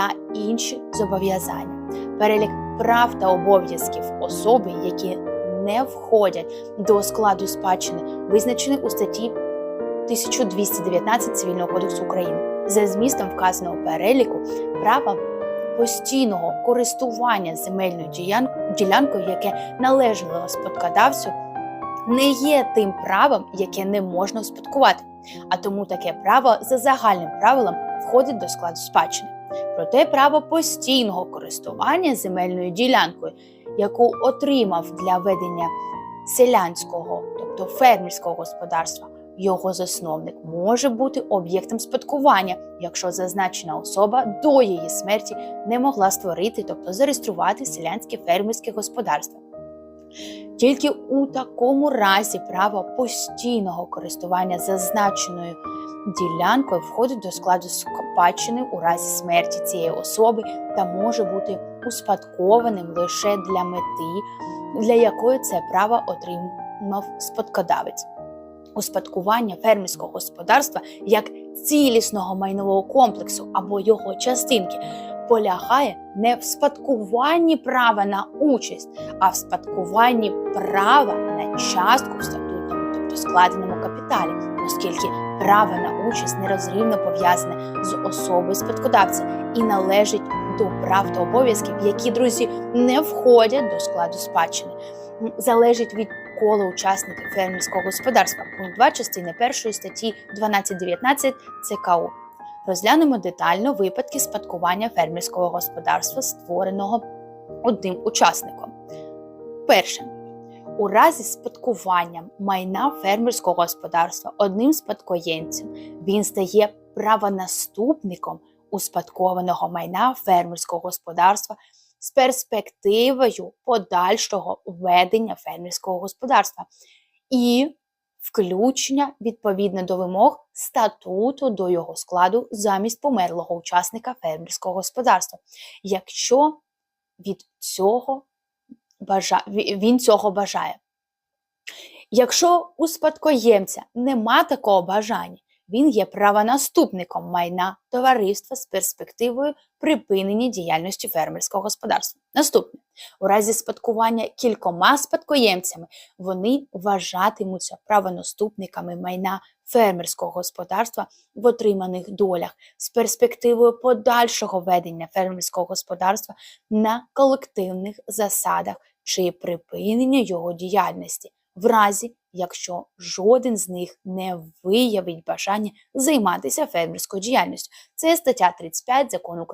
та інші зобов'язання. Перелік прав та обов'язків особи, які не входять до складу спадщини, визначений у статті 1219 Цивільного кодексу України. За змістом вказаного переліку права постійного користування земельною ділянкою, яке належало спадкодавцю, не є тим правом, яке не можна успадкувати, а тому таке право за загальним правилом входить до складу спадщини. Проте право постійного користування земельною ділянкою, яку отримав для ведення селянського, тобто фермерського господарства, його засновник може бути об'єктом спадкування, якщо зазначена особа до її смерті не могла створити, тобто зареєструвати селянське фермерське господарство. Тільки у такому разі право постійного користування зазначеною ділянкою входить до складу спадщини у разі смерті цієї особи та може бути успадкованим лише для мети, для якої це право отримав спадкодавець. Успадкування фермерського господарства як цілісного майнового комплексу або його частинки полягає не в спадкуванні права на участь, а в спадкуванні права на частку в статутному, тобто складеному капіталі, оскільки право на участь нерозривно пов'язане з особою спадкодавця і належить до прав та обов'язків, які друзі не входять до складу спадщини, залежить від кола учасників фермерського господарства. Пункт 2 частини 1 статті 12.19 ЦКУ. Розглянемо детально випадки спадкування фермерського господарства, створеного одним учасником. Перше. У разі спадкування майна фермерського господарства одним спадкоємцем. Він стає правонаступником успадкованого майна фермерського господарства з перспективою подальшого ведення фермерського господарства і включення відповідно до вимог статуту до його складу замість померлого учасника фермерського господарства, якщо від цього бажа... ві- він цього бажає. Якщо у спадкоємця нема такого бажання, він є правонаступником майна товариства з перспективою припинення діяльності фермерського господарства. Наступне, у разі спадкування кількома спадкоємцями вони вважатимуться правонаступниками майна фермерського господарства в отриманих долях з перспективою подальшого ведення фермерського господарства на колективних засадах чи припинення його діяльності, в разі якщо жоден з них не виявить бажання займатися фермерською діяльністю. Це стаття 35 закону